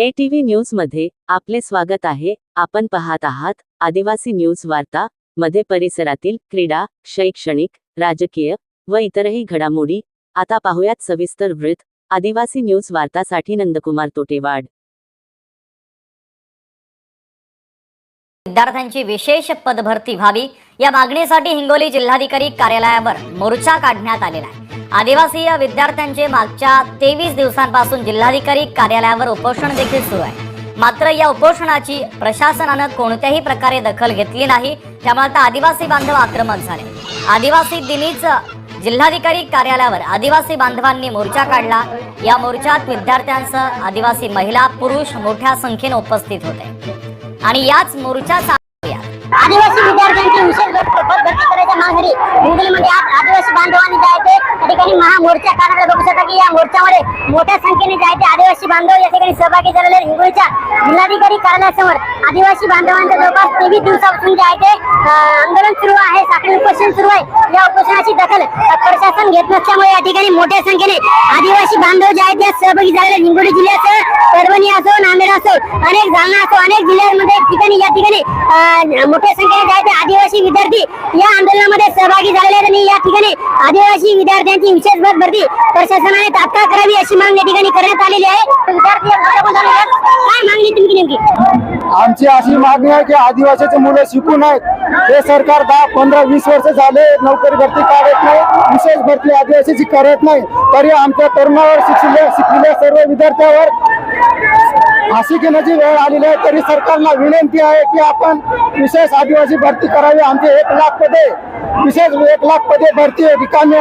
ATV TV न्यूजमध्ये आपले स्वागत आहे. आपण पाहत आहात आदिवासी न्यूज वार्ता मध्ये परिसरातील क्रीडा शैक्षणिक राजकीय व इतरही घडामोडी. आता पाहुयात सविस्तर वृत्त. आदिवासी न्यूज वार्तासाठी नंदकुमार तोटेवाड. विद्यार्थ्यांची विशेष पदभरती व्हावी. या मागणीसाठी हिंगोली जिल्हाधिकारी कार्यालयावर मोर्चा काढण्यात आलेला आहे. आदिवासी या विद्यार्थ्यांचे मागच्या तेवीस दिवसांपासून जिल्हाधिकारी कार्यालयावर उपोषण देखील सुरू आहे. मात्र या उपोषणाची प्रशासनानं कोणत्याही प्रकारे दखल घेतली नाही त्यामुळे आता आदिवासी बांधव आक्रमक झाले. आदिवासी दिनीच जिल्हाधिकारी कार्यालयावर आदिवासी बांधवांनी मोर्चा काढला. या मोर्चात विद्यार्थ्यांसह आदिवासी महिला पुरुष मोठ्या संख्येने उपस्थित होते. आणि याच मोर्चाचा आदिवासी विद्यार्थ्यांची विशेष भर- भर- भरती करायच्या मागणी हिंगोलीमध्ये आज आदिवासी बांधवांनी जे आहे ते त्या ठिकाणी महामोर्चा काढायला बघू शकता की या मोर्चामध्ये मोठ्या संख्येने जायचे आदिवासी बांधव या ठिकाणी सहभागी झालेले आहेत. हिंगोलीच्या जिल्हाधिकारी कार्यालयासमोर आदिवासी बांधवांचं जवळपास तेवीस दिवसापासून जे आहे ते आंदोलन सुरू आहे साखळी उपोषण सुरू आहे या उपोषणाची दखल प्रशासन घेत नसल्यामुळे या ठिकाणी मोठ्या संख्येने आदिवासी बांधव जे आहेत ते सहभागी झालेले हिंगोली जिल्ह्यासह परभणी असो नांदेड असो अनेक जालना असो अनेक जिल्ह्यांमध्ये ठिकाणी या ठिकाणी मोठ्या संख्येने जे आहे ते आदिवासी विद्यार्थी या आंदोलनामध्ये सहभागी झालेले आहेत आणि या ठिकाणी आदिवासी विद्यार्थ्यांची विशेष भर भरती प्रशासनाने तात्काळ करावी अशी मागणी या ठिकाणी करण्यात आलेली आहे. विद्यार्थी काय मागणी तुमची नेमकी? आमची अशी मागणी आहे की आदिवासीचे मुलं शिकू नयेत. हे सरकार दहा पंधरा वीस वर्ष झाले नोकरी भरती काढत नाही विशेष भरती आदिवासीची करत नाही. तरी आमच्या तरुणावर शिकलेल्या शिकलेल्या सर्व विद्यार्थ्यावर फाशी घेण्याची वेळ आलेली आहे. तरी सरकारला विनंती आहे की आपण विशेष आदिवासी भरती करावी. आमचे एक लाख पदे विशेष एक लाख पदे भरती रिकामी